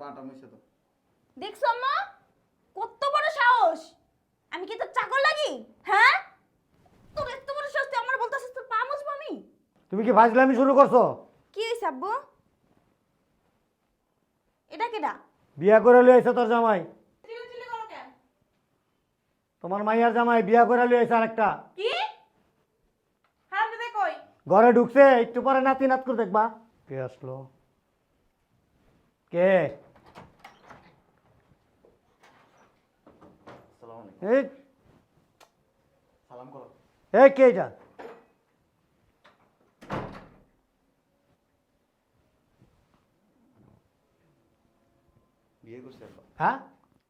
পাটা মুছে তো দেখছ আম্মা? কত বড় সাহস! আমি কি তোর চাকর লাগি? হ্যাঁ? তোর এত বড় সাহস তুই আমার বলতেছিস তোর পা মুছবো আমি? তুমি কি ফাজলামি শুরু করছ? কি হয়েছে আব্বু? এটা কেডা? বিয়া করে আইছে তোর জামাই। চিল্লাচিল্লি করো কেন তোমার মাইয়ার জামাই বিয়া করে লিয়ে আইছে আরেকটা। কি? কই? ঘরে ঢুকছে একটু পরে নাতি নাত করে দেখবা। কে আসলো? কে? এই। কে এটা? বিয়ে করছি হ্যাঁ?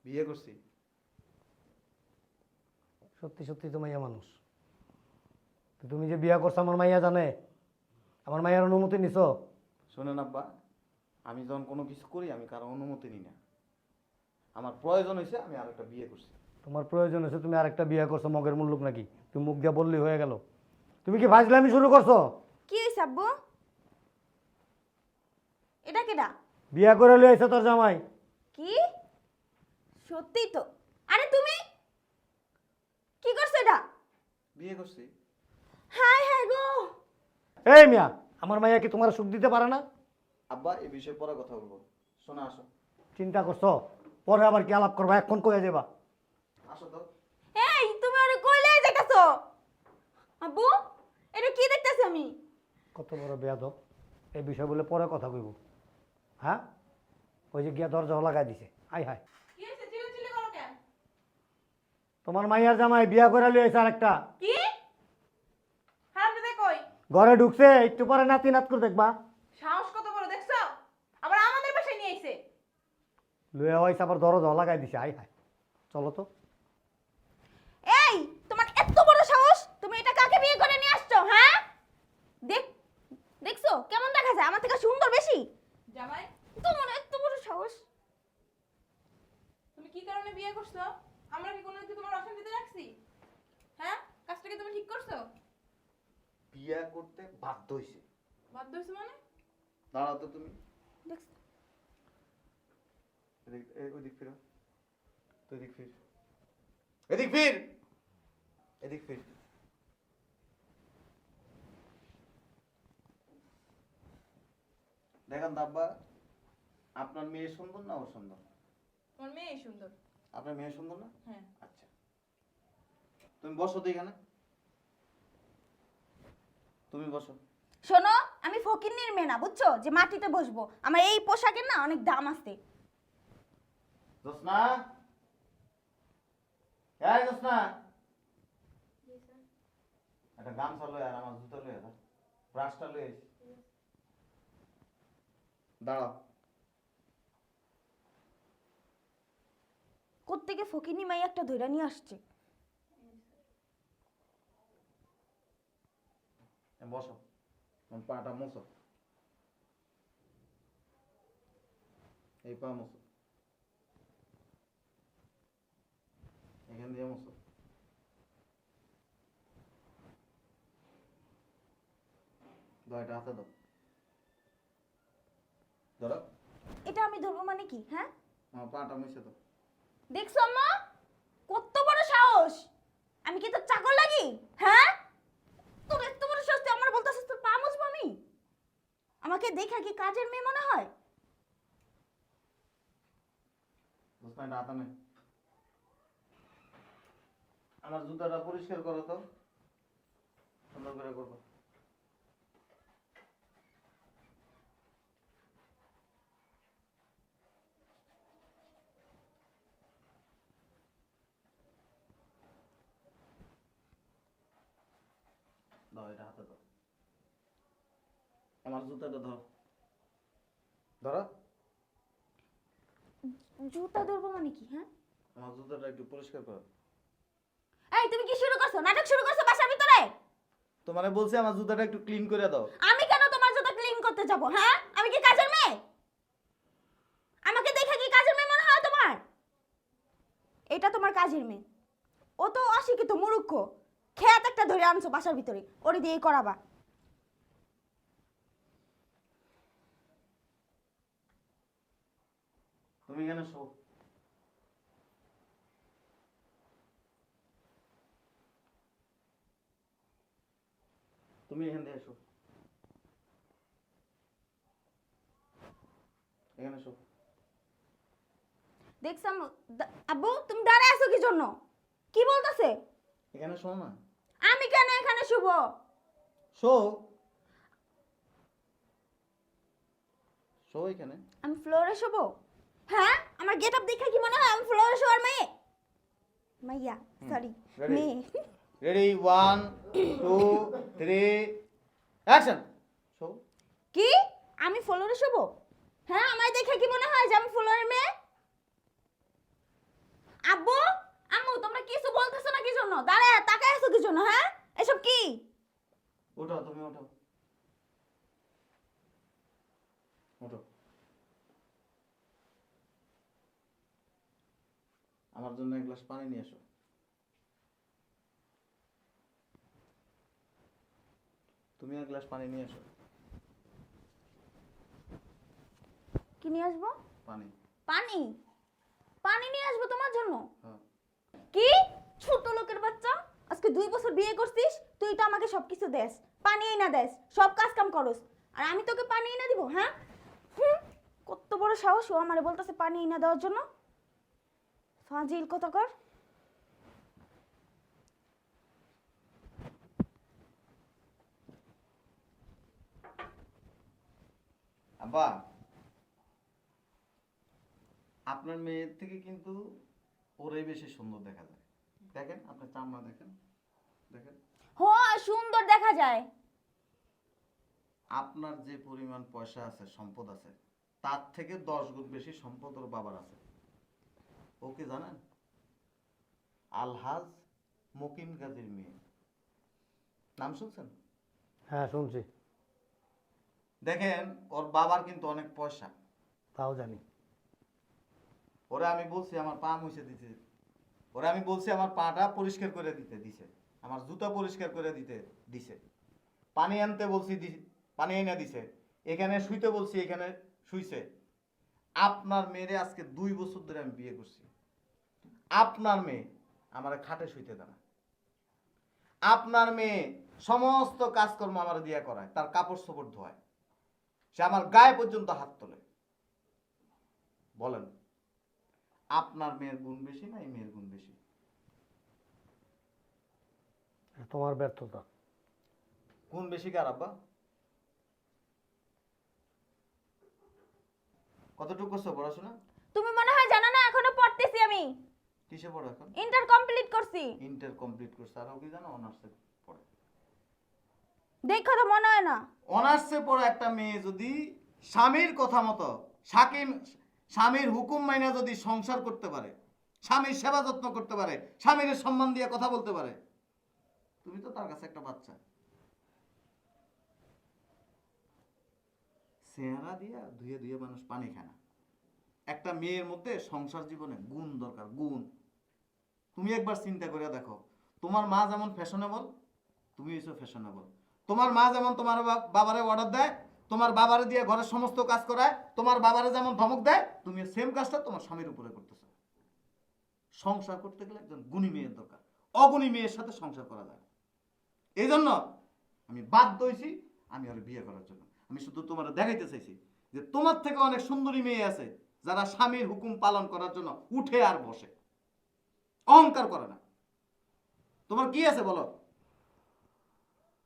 বিয়ে করছি। সত্যি সত্যি তো মাইয়া মানুষ। তুমি যে বিয়া করছ আমার মাইয়া জানে। আমার মাইয়ার অনুমতি নিছো। শোনেন আব্বা আমি যখন কোনো কিছু করি আমি কারও অনুমতি নিই না। আমার প্রয়োজন হয়েছে আমি আরেকটা বিয়ে করছি। তোমার প্রয়োজন হয়েছে তুমি আরেকটা বিয়ে করছ মগের মুল্লুক নাকি? তুমি মুখ দিয়ে বললি হয়ে গেল। তুমি কি ফাজলামি শুরু করছ? কি হয়েছে আব্বু? এটা কেডা? বিয়া করে লিয়ে আইছে তোর জামাই। কি? সত্যি তো। আরে তুমি? কি করছ এটা? বিয়ে করছি। হাই হাই গো! এই মিয়া আমার মাইয়া কি তোমার সুখ দিতে পারে না? আব্বা এই বিষয়ে পরে কথা বলব। শোনা আসো। চিন্তা করছ? পরে আবার কি আলাপ করবা? এখন কয়ে যাবা আসো তো। এই তুমি ওরে কইলে যাইতাছো? আব্বু এটা কি দেখতাছি আমি? কত বড় বেয়াদব। এই বিষয় বলে পরে কথা কইব। হ্যাঁ? ওই যে গিয়া দরজা লাগাই দিছে। হাই হাই কি হইছে? চিল্লাচিল্লি তোমার মাইয়ার জামাই বিয়া করে লিয়ে আইছে আরেকটা। কি? হারাম দিতে কই? ঘরে ঢুকছে একটু পরে নাতি নাত করে দেখবা সাহস কত বড় দেখছ আবার আমাদের বাসায় নিয়ে আইছে লুয়ে হয়েছে আবার দরজা লাগাই দিছে আয় হাই চলো তো এই তোমার এত বড় সাহস তুমি এটা কাকে বিয়ে করে নিয়ে আসছো হ্যাঁ দেখ দেখছ কেমন দেখা যায় আমার থেকে সুন্দর বেশি জামাই তোমার এত বড় সাহস তুমি কি কারণে বিয়ে করছ আমরা কি কোনো কিছু তোমার অশান্তিতে রাখছি হ্যাঁ কাজটা কি তুমি ঠিক করছ বিয়ে করতে বাধ্য হয়েছে বাধ্য হয়েছে মানে দাঁড়াও তো তুমি দেখছ এদিক এ- ওদিক ফিরো তুই এদিক ফির এদিক ফির এদিক দেখেন তো আব্বা আপনার মেয়ে সুন্দর না ও সুন্দর তোমার মেয়ে সুন্দর। আপনার মেয়ে সুন্দর না? হ্যাঁ। আচ্ছা। তুমি বসো তো এখানে। তুমি বসো। শোনো আমি ফকিন্নির মেয়ে না বুঝছ? যে মাটিতে বসবো। আমার এই পোশাকের না অনেক দাম আছে। জোসনা এই জোসনা গামছা লয়ে আর আমার জুতো লয়ে আর ব্রাশটা লয়ে আইস। দাঁড়াও কোত্থেকে মাই একটা ধইরা নিয়ে আসছে? বসো। পাটা মোছো। এই পা মোছো। এখান দিয়ে মোছো। এটা হাতে দাও। ধরো। এটা আমি ধরবো মানে কি হ্যাঁ? আমার পাটা মুছে দাও। দেখছ আম্মা? কত বড় সাহস! আমি কি তোর চাকর লাগি? হ্যাঁ? তোর এত বড় সাহস তুই আমার বলতেছিস তোর পা মুছবো আমি? আমাকে দেখা কি কাজের মেয়ে মনে হয়? বুঝতে এটা হাতে নেই। আমার জুতাটা পরিষ্কার করো তো। সুন্দর করে করব। দাও এটা হাতে দাও আমার জুতাটা ধরো। ধরো। জুতা ধরবো মানে কি হ্যাঁ? আমার জুতাটা একটু পরিষ্কার করো। এই তুমি কি শুরু করছ? নাটক শুরু করছ বাসার ভিতরে? তোমারে বলছি আমার জুতাটা একটু ক্লিন করে দাও। আমি কেন তোমার জুতা ক্লিন করতে যাব হ্যাঁ? আমি কি কাজের মেয়ে? আমাকে দেখে কি কাজের মেয়ে মনে হয় তোমার? এটা তোমার কাজের মেয়ে। ও তো অশিক্ষিত মুরুক্ষ খেয়াত একটা ধরে আনছো বাসার ভিতরে ওরে দিয়ে করাবা। তুমি এখানে শো তুমি এখান থেকে এসো এখানে শো দেখছাম আব্বু তুমি দাঁড়ায় আছো কি জন্য? কি বলতেছে? এখানে শো না। আমি কেন এখানে শুভ শো। শো এখানে। আমি ফ্লোরে শুভ হ্যাঁ? আমার গেট আপ দেখে কি মনে হয় আমি ফ্লোরে শোয়ার মেয়ে? মাইয়া সরি? মেয়ে। Ready one two three action show. কি? আমি ফ্লোরে শুভ হ্যাঁ আমায় দেখে কি মনে হয় যে আমি ফ্লোরের মেয়ে আব্বু আম্মু তোমরা কিছু বলতেছো না কি জন্য দাঁড়ায় তাকায় আছো কি জন্য হ্যাঁ? এসব কি? ওঠো তুমি ওঠো। ওঠো। আমার জন্য এক গ্লাস পানি নিয়ে এসো। তুমি এক গ্লাস পানি নিয়ে এসো। কি নিয়ে আসব? পানি। পানি? পানি নিয়ে আসব তোমার জন্য? হ্যাঁ। কি? ছোট লোকের বাচ্চা আজকে দুই বছর বিয়ে করছিস তুই তো আমাকে সব কিছু দেস পানি না দেস সব কাজ কাম করস। আর আমি তোকে পানি না দিব হ্যাঁ? হুম, কত বড় সাহস ও আমারে বলতেছে পানি না দেওয়ার জন্য। ফাজিল কত কর। আব্বা আপনার মেয়ের থেকে কিন্তু ওরাই বেশি সুন্দর দেখা যায়। দেখেন আপনার চামড়া দেখেন দেখেন। হ সুন্দর দেখা যায়। আপনার যে পরিমাণ পয়সা আছে সম্পদ আছে তার থেকে দশ গুণ বেশি সম্পদ ওর বাবার আছে। ওকে জানেন? আলহাজ মকিম গাজীর মেয়ে। নাম শুনছেন? হ্যাঁ শুনছি। দেখেন ওর বাবার কিন্তু অনেক পয়সা। তাও জানি। ওরা আমি বলছি আমার পা মুছে দিতে। ওরা আমি বলছি, আমার পাটা পরিষ্কার করে দিতে, দিছে। আমার জুতা পরিষ্কার করে দিতে, দিছে। পানি আনতে বলছি পানি এনে দিছে। এখানে শুইতে বলছি, এখানে শুইছে। আপনার মেয়েরে আজকে দুই বছর ধরে আমি বিয়ে করছি। আপনার মেয়ে আমার খাটে শুইতে দেয় আপনার মেয়ে সমস্ত কাজকর্ম আমার দিয়া করায়, তার কাপড় চোপড় ধোয়। সে আমার গায়ে পর্যন্ত হাত তোলে। বলেন। আপনার মেয়ের গুণ বেশি না এই মেয়ের গুণ বেশি? তোমার ব্যর্থতা। গুণ বেশি কার আব্বা? কতটুকু করছ পড়াশোনা? তুমি মনে হয় জানো না এখনও পড়তেছি আমি। কিসে পড়ো এখন? ইন্টার কমপ্লিট করছি। ইন্টার কমপ্লিট করছে আর ও কি জানো অনার্সে পড়ে। দেখো তো মনে হয় না। অনার্সে পড়া একটা মেয়ে যদি স্বামীর কথা মতো সাকিম স্বামীর হুকুম মাইনা যদি সংসার করতে পারে, স্বামীর সেবা যত্ন করতে পারে, স্বামীর সম্মান দিয়ে কথা বলতে পারে, তুমি তো তার কাছে একটা বাচ্চা। চেহারা দিয়া ধুয়ে ধুয়ে মানুষ পানি খায় না। একটা মেয়ের মধ্যে সংসার জীবনে গুণ দরকার, গুণ। তুমি একবার চিন্তা করে দেখো, তোমার মা যেমন ফ্যাশনেবল তুমি হইছো ফ্যাশনেবল তোমার মা যেমন তোমার বাবারে অর্ডার দেয় তোমার বাবারে দিয়ে ঘরের সমস্ত কাজ করায়, তোমার বাবারে যেমন ধমক দেয়, তুমি সেম কাজটা তোমার স্বামীর উপরে করতেছো। সংসার করতে গেলে একজন গুণী মেয়ের দরকার। অগুণী মেয়ের সাথে সংসার করা যায় এই জন্য আমি বাধ্য হয়েছি আমি আর বিয়ে করার জন্য। আমি শুধু তোমার দেখাইতে চাইছি যে তোমার থেকে অনেক সুন্দরী মেয়ে আছে যারা স্বামীর হুকুম পালন করার জন্য উঠে আর বসে। অহংকার করে না। তোমার কি আছে বলো?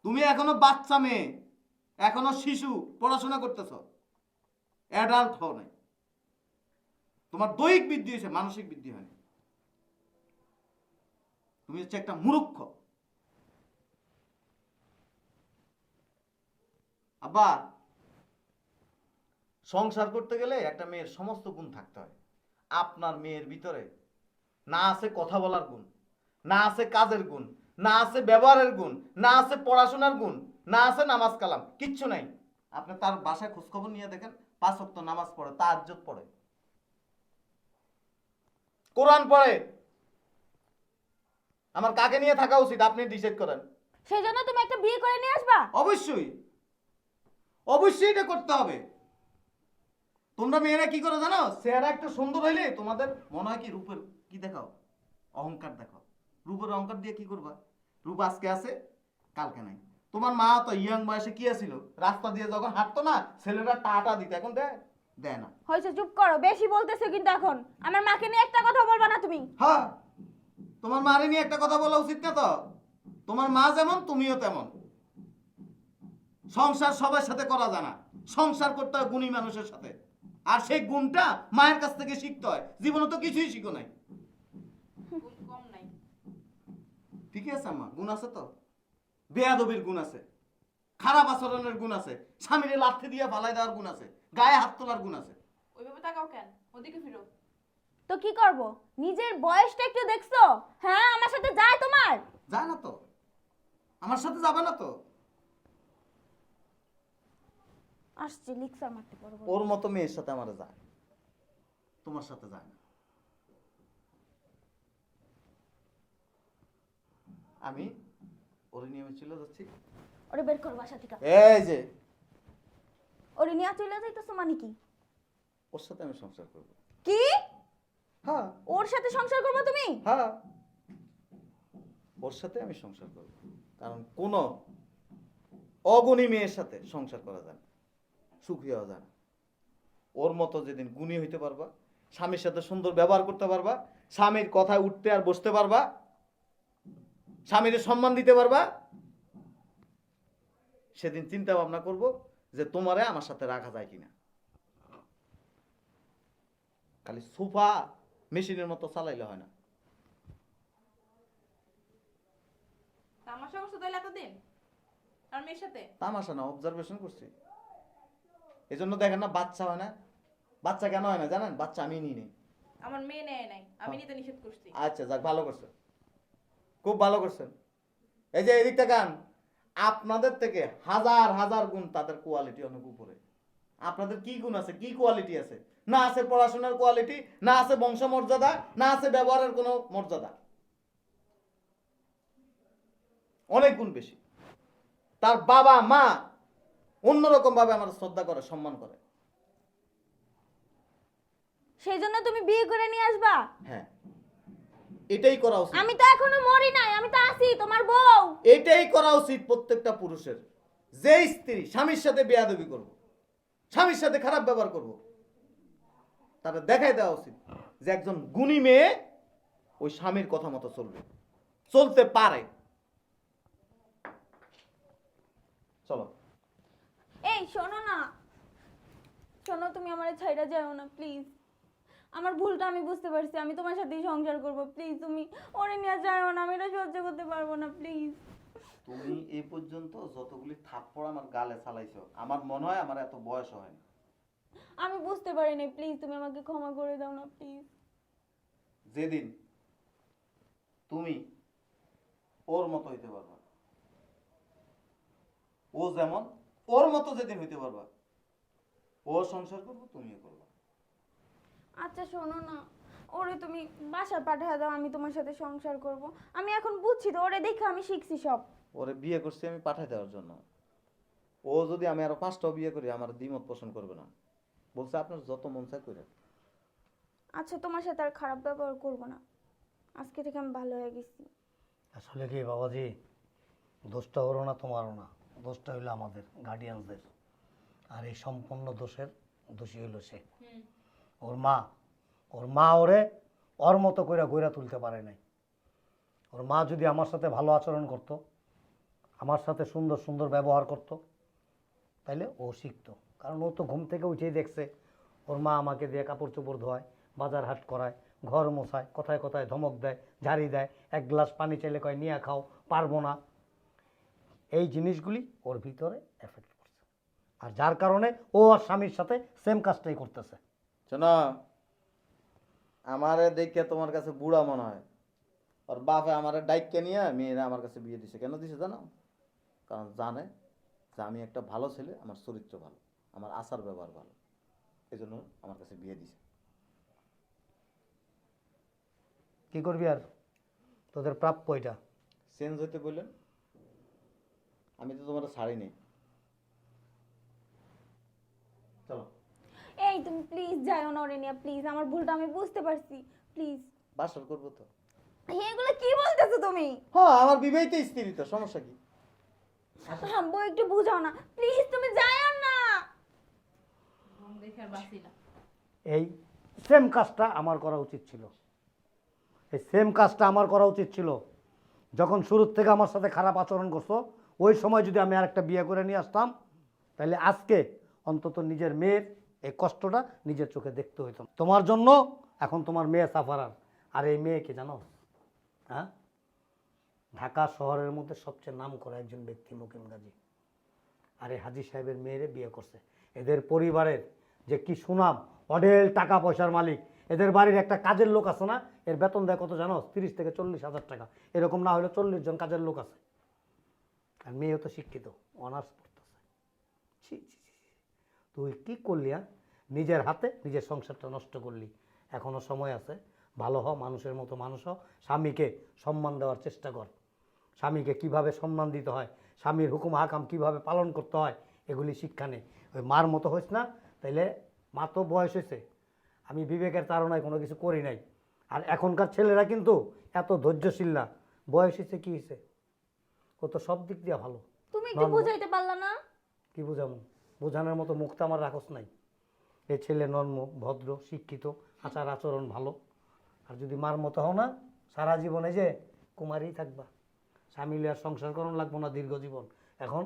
তুমি এখনও বাচ্চা মেয়ে। এখনও শিশু পড়াশোনা করতেছ। অ্যাডাল্ট হও নাই। তোমার দৈহিক বৃদ্ধি হয়েছে, মানসিক বৃদ্ধি হয়নি। তুমি হচ্ছে একটা মূর্খ। আব্বা সংসার করতে গেলে একটা মেয়ের সমস্ত গুণ থাকতে হয়। আপনার মেয়ের ভিতরে না আছে কথা বলার গুণ, না আছে কাজের গুণ, না আছে ব্যবহারের গুণ, না আছে পড়াশোনার গুণ না আছে নামাজ কালাম কিচ্ছু নাই। আপনি তার বাসায় খোঁজখবর নিয়ে দেখেন পাঁচ ওয়াক্ত নামাজ পড়ে তাহাজ্জুদ পড়ে। কোরআন পড়ে। আমার কাকে নিয়ে থাকা উচিত আপনি ডিসাইড করেন। সেই জন্য তুমি একটা বিয়ে করে নিয়ে আসবা? অবশ্যই। অবশ্যই এটা করতে হবে। তোমরা মেয়েরা কি করে জানো? চেহারা একটা সুন্দর হইলে তোমাদের মনে হয় কি রূপের কি দেখাও? অহংকার দেখাও। রূপের অহংকার দিয়ে কি করবা? রূপ আজকে আছে কালকে নাই। তোমার মা তো ইয়াং বয়সে কি আছিল? রাস্তা দিয়ে যখন হাঁটতো না ছেলেরা টাটা দিত। এখন দেয় দেয় না। হয়েছে চুপ করো বেশি বলতেছো কিন্তু এখন। আমার মাকে নিয়ে একটা কথা বলবা না তুমি? হ্যাঁ তোমার মারে নিয়ে একটা কথা বলা উচিত না তো। তোমার মা যেমন তুমিও তেমন। সংসার সবার সাথে করা যায় না। সংসার করতে হয় গুণী মানুষের সাথে। আর সেই গুণটা মায়ের কাছ থেকে শিখতে হয়। জীবনে তো কিছুই শিখো নাই। গুণ কম নাই। ঠিকই আছে আম্মা গুণ আছে তো। বেয়াদবির গুণ আছে খারাপ আচরণের গুণ আছে স্বামীরে লাথি দিয়ে ফালাই দেওয়ার গুণ আছে গায়ে হাত তোলার গুণ আছে। ওইভাবে তাকাও কেন? ওদিকে ফিরো। তো কি করব? নিজের বয়সটা একটু দেখছ? হ্যাঁ আমার সাথে যায় তোমার? যায় না তো। আমার সাথে যাবে না তো। আসছে লিক্সার মারতে পারব ওর মতো মেয়ের সাথে আমার যায়। তোমার সাথে যায় না। আমি ওর নিয়ে আমি চলে যাচ্ছি। ওরে বের করো বাসা থেকে। এই যে। ওরে নিয়ে চলে যাইতেছো মানে কি? ওর সাথে আমি সংসার করব। কি? হ্যাঁ। ওর সাথে সংসার করবে তুমি? হ্যাঁ। ওর সাথে আমি সংসার করব। কারণ কোন অগুণী মেয়ের সাথে সংসার করা যায় না। সুখী হওয়া যায় না। ওর মতো যেদিন গুণী হইতে পারবা স্বামীর সাথে সুন্দর ব্যবহার করতে পারবা স্বামীর কথায় উঠতে আর বসতে পারবা স্বামীর সম্মান দিতে পারবা? সেদিন চিন্তা ভাবনা করব যে তোমারে আমার সাথে রাখা যায় কিনা। খালি সোফা মেশিনের মতো চালাইলে হয় না। তামাশা করছ না অবজারভেশন করছি। এই জন্য দেখেন না বাচ্চা হয় না। বাচ্চা কেন হয় না জানেন? বাচ্চা আমি নিই নেই। আমার মেয়ে নেয় নাই আমি নিতে নিষেধ করছি। আচ্ছা যাক ভালো করছেন খুব ভালো করছেন। এই যে এদিকটা গান আপনাদের থেকে হাজার হাজার গুণ তাদের কোয়ালিটি অনেক উপরে। আপনাদের কি গুণ আছে? কি কোয়ালিটি আছে? না আছে পড়াশোনার কোয়ালিটি না আছে বংশ মর্যাদা না আছে ব্যবহারের কোনো মর্যাদা। অনেক গুণ বেশি। তার বাবা মা অন্যরকম ভাবে আমার শ্রদ্ধা করে সম্মান করে। সেই জন্য তুমি বিয়ে করে নিয়ে আসবা? হ্যাঁ। এটাই করা উচিত। আমি তো এখনও মরি নাই আমি তো আছি তোমার বউ। এটাই করা উচিত প্রত্যেকটা পুরুষের। যে স্ত্রী স্বামীর সাথে বেয়াদবি করব স্বামীর সাথে খারাপ ব্যবহার করব তারা দেখাই দেওয়া উচিত যে একজন গুণী মেয়ে ওই স্বামীর কথা মতো চলবে। চলতে পারে। চলো। এই শোনো না। শোনো তুমি আমার ছাইড়া যাও না প্লিজ। আমার ভুলটা আমি বুঝতে পারছি আমি তোমার সাথেই সংসার করব। প্লিজ তুমি ওরে নিয়ে যাও না আমি এটা সহ্য করতে পারব না প্লিজ তুমি এই পর্যন্ত যতগুলি থাপ্পড় আমার গালে চালাইছো আমার মনে হয় আমার এত বয়স হয়নি আমি বুঝতে পারিনি প্লিজ তুমি আমাকে ক্ষমা করে দাও না প্লিজ যেদিন তুমি ওর মতো হইতে পারবা ও যেমন ওর মতো যেদিন হইতে পারবা ও সংসার করব তুমিও করবা। আচ্ছা শোনো না। ওরে তুমি বাসা পাঠিয়ে দাও আমি তোমার সাথে সংসার করব। আমি এখন বুঝছি তো ওরে দেখে আমি শিখছি সব। ওরে বিয়ে করছি আমি পাঠাই দেওয়ার জন্য। ও যদি আমি আরও পাঁচটাও বিয়ে করি আমার দ্বিমত পোষণ করবে না। বলছে আপনার যত মন চায় করে আচ্ছা তোমার সাথে আর খারাপ ব্যবহার করব না। আজকে থেকে আমি ভালো হয়ে গেছি। আসলে কি বাবাজি? দোষটা ওরও না তোমারও না। দোষটা হইল আমাদের গার্ডিয়ানসদের আর এই সম্পূর্ণ দোষের দোষী হইল সে। হুম। ওর মা ওর মা ওরে ওর মতো করে গইরা তুলতে পারে নাই। ওর মা যদি আমার সাথে ভালো আচরণ করতো, আমার সাথে সুন্দর সুন্দর ব্যবহার করতো, তাইলে ও শিখতো। কারণ ও তো ঘুম থেকে উঠেই দেখছে, ওর মা আমাকে দিয়ে কাপড় চোপড় ধোয়, বাজার হাট করায়, ঘর মোছায়, কোথায় কোথায় ধমক দেয়, ঝাড়ি দেয়, এক গ্লাস পানি চাইলে কয়, নিয়ে খাও, পারব না। এই জিনিসগুলি ওর ভিতরে এফেক্ট করছে। আর যার কারণে ও আর স্বামীর সাথে সেম কাজটাই করতেছে। শোনো আমারে দেখে তোমার কাছে বুড়া মনে হয়। আর বাপে আমারে ডাইককে নিয়ে মেয়েরা আমার কাছে বিয়ে দিছে। কেন দিছে জানো? কারণ জানে যে আমি একটা ভালো ছেলে আমার চরিত্র ভালো আমার আচার ব্যবহার ভালো। এই জন্য আমার কাছে বিয়ে দিছে। কি করবি আর? তোদের প্রাপ্য এটা। চেঞ্জ হইতে বললেন। আমি তো তোমার ছাড়ি নেই। এই তুমি প্লিজ যাইও না ওরে নিয়ে প্লিজ আমার ভুলটা আমি বুঝতে পারছি প্লিজ বাসর করব তো। এগুলো কি বলতেছো তুমি? হ্যাঁ আমার বিবাহিত স্ত্রী তো সমস্যা কি? আব্বু একটু বুঝাও না। প্লিজ তুমি যাইও আর না। এই সেম কাজটা আমার করা উচিত ছিল। এই সেম কাজটা আমার করা উচিত ছিল। যখন শুরুর থেকে আমার সাথে খারাপ আচরণ করছ ওই সময় যদি আমি আরেকটা বিয়ে করে নিয়ে আসতাম তাহলে আজকে অন্তত নিজের মেয়ের এই কষ্টটা নিজের চোখে দেখতে হইতো। তোমার জন্য এখন তোমার মেয়ে সাফারার। আর এই মেয়েকে জানো? হ্যাঁ? ঢাকা শহরের মধ্যে সবচেয়ে নাম করা একজন ব্যক্তি মুকিম গাজী। আর এই হাজি সাহেবের মেয়েরে বিয়ে করছে। এদের পরিবারের যে কি সুনাম, অঢেল টাকা পয়সার মালিক। এদের বাড়ির একটা কাজের লোক আছে না? এর বেতন দেয় কত জানো? তিরিশ থেকে চল্লিশ হাজার টাকা। এরকম না হলে চল্লিশ জন কাজের লোক আছে। আর মেয়েও তো শিক্ষিত, অনার্স পড়তেছে। ছি ছি। তুই কি করলি নিজের হাতে নিজের সংসারটা নষ্ট করলি। এখনও সময় আছে। ভালো হ মানুষের মতো মানুষ হ। স্বামীকে সম্মান দেওয়ার চেষ্টা কর। স্বামীকে কীভাবে সম্মান দিতে হয় স্বামীর হুকুম হাকাম কীভাবে পালন করতে হয় এগুলি শিক্ষা নেই ওই মার মতো হইস না তাইলে মা তো বয়স হয়েছে আমি বিবেকের তাড়নায় কোনো কিছু করি নাই। আর এখনকার ছেলেরা কিন্তু এত ধৈর্যশীল না। বয়স হয়েছে কী হয়েছে ও তো সব দিক দিয়ে ভালো। তুমি একটু বুঝাইতে পারলা না? কি বুঝামো বোঝানোর মতো মুখ তো আমার রাখস নাই। এই ছেলে নর্ম, ভদ্র, শিক্ষিত, আচার আচরণ ভালো। আর যদি মার মতো হও না, সারা জীবনে যে কুমারই থাকবা। স্বামী আর সংসার করণ লাগবো না দীর্ঘ জীবন। এখন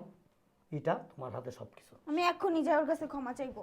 এটা তোমার হাতে সব কিছু আমি এক্ষুনি যাওয়ার কাছে ক্ষমা চাইব।